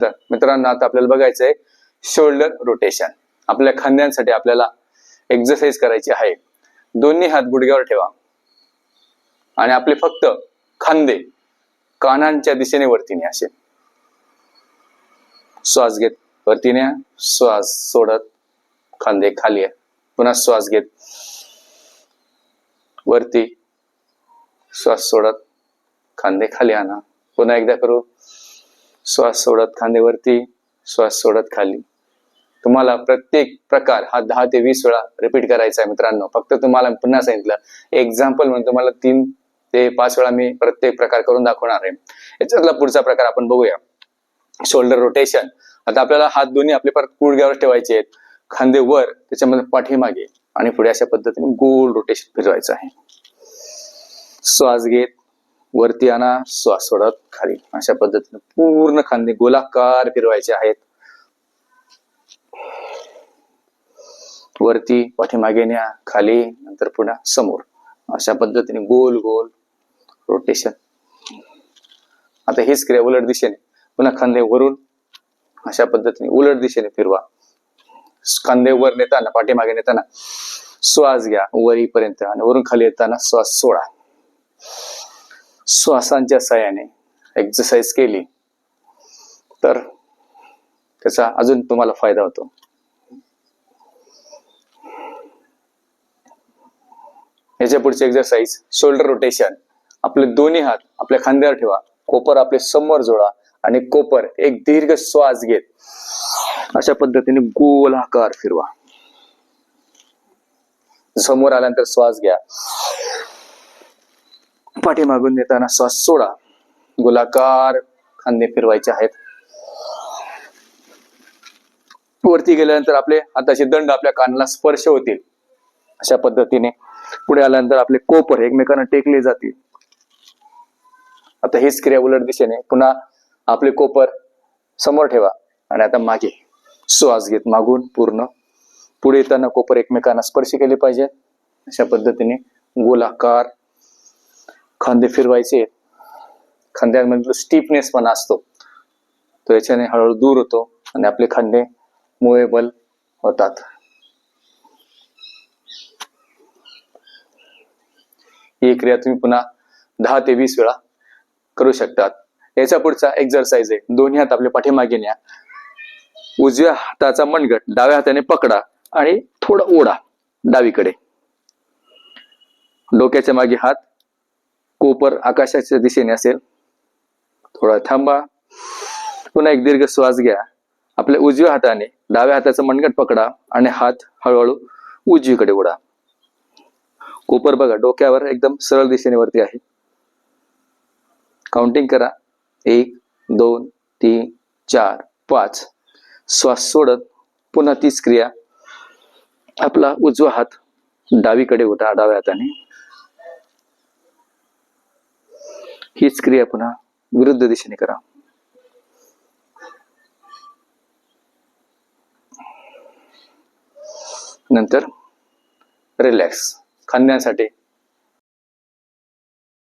तर मित्रांनो आता आपल्याला बघायचंय शोल्डर रोटेशन आपल्या खांद्यांसाठी आपल्याला एक्सरसाइज करायची आहे. दोन्ही हात गुडघ्यावर ठेवा. आणि आपले फक्त खांदे कानांच्या दिशेने वरती न्या असे. श्वास घेत वरती न्या श्वास सोडत खांदे खाली आहे. पुन्हा श्वास घेत वरती श्वास सोडत खांदे खाली आणा. पुन्हा एकदा करू. श्वास सोडत खांदेवरती श्वास सोडत खाली. तुम्हाला प्रत्येक प्रकार हा दहा ते वीस वेळा रिपीट करायचा आहे मित्रांनो. फक्त तुम्हाला पुन्हा सांगितलं. एक्झाम्पल म्हणून तुम्हाला तीन ते पाच वेळा मी प्रत्येक प्रकार करून दाखवणार आहे. याच्यातला पुढचा प्रकार आपण बघूया. शोल्डर रोटेशन आता आपल्याला हात दोन्ही आपले परत गुडघ्यावर ठेवायचे आहेत. खांदे वर त्याच्यामध्ये पाठीमागे आणि पुढे अशा पद्धतीने गोल रोटेशन फिरवायचं आहे. श्वास घेत वरती आणा श्वास सोडत खाली. अशा पद्धतीने पूर्ण खांदे गोलाकार फिरवायचे आहेत. वरती पाठीमागे न्या खाली नंतर पुन्हा समोर. अशा पद्धतीने गोल गोल रोटेशन आता हीच क्रिया उलट दिशेने. पुन्हा खांदे वरून अशा पद्धतीने उलट दिशेने फिरवा. खांदे वर नेताना पाठीमागे नेताना श्वास घ्या वरीपर्यंत आणि वरून खाली येताना श्वास सोडा. श्वासांच्या सहाय्याने एक्झरसाइज केली तर त्याचा अजून तुम्हाला फायदा होतो. याच्या पुढची एक्झरसाइज शोल्डर रोटेशन आपले दोन्ही हात आपल्या खांद्यावर ठेवा कोपर आपले समोर जोडा आणि कोपर एक दीर्घ श्वास घेत. अशा पद्धतीने गोल आकार फिरवा. समोर आल्यानंतर श्वास घ्या. पाठीमागून देताना श्वास सोडा. गोलाकार खांदे फिरवायचे आहेत. वरती गेल्यानंतर आपले हाताचे दंड आपल्या कानाला स्पर्श होतील. अशा पद्धतीने पुढे आल्यानंतर आपले कोपर एकमेकांना टेकले जातील. आता हीच क्रिया उलट दिशेने पुन्हा आपले कोपर समोर ठेवा आणि आता मागे. श्वास घेत मागून पूर्ण. पुढे येताना कोपर एकमेकांना स्पर्श केले पाहिजे. अशा पद्धतीने गोलाकार खांदे फिरवायचे खांद्यांमधलं स्टीपनेस पण असतो. तो याच्याने हळूहळू दूर होतो आणि आपले खांदे मुवेबल होतात. ही क्रिया तुम्ही पुन्हा दहा ते वीस वेळा करू शकतात. याच्या पुढचा एक्झरसाइज आहे. दोन्ही हात आपल्या पाठीमागे न्या. उजव्या हाताचा मनगट डाव्या हाताने पकडा आणि थोडा ओढा डावीकडे. डोक्याच्या मागे हात कोपर आकाशाच्या दिशेने असेल. थोडा थांबा. पुन्हा एक दीर्घ श्वास घ्या. आपल्या उजव्या हाताने डाव्या हाताचा मनगट पकडा आणि हात हळूहळू उजवीकडे उडा कोपर बघा डोक्यावर एकदम सरळ दिशेने वरती आहे. काउंटिंग करा. एक दोन तीन चार पाच. श्वास सोडत पुन्हा तीच क्रिया. आपला उजवा हात डावीकडे उठा डाव्या हाताने. हीच क्रिया पुन्हा विरुद्ध दिशेने करा. नंतर रिलॅक्स खांद्यांसाठी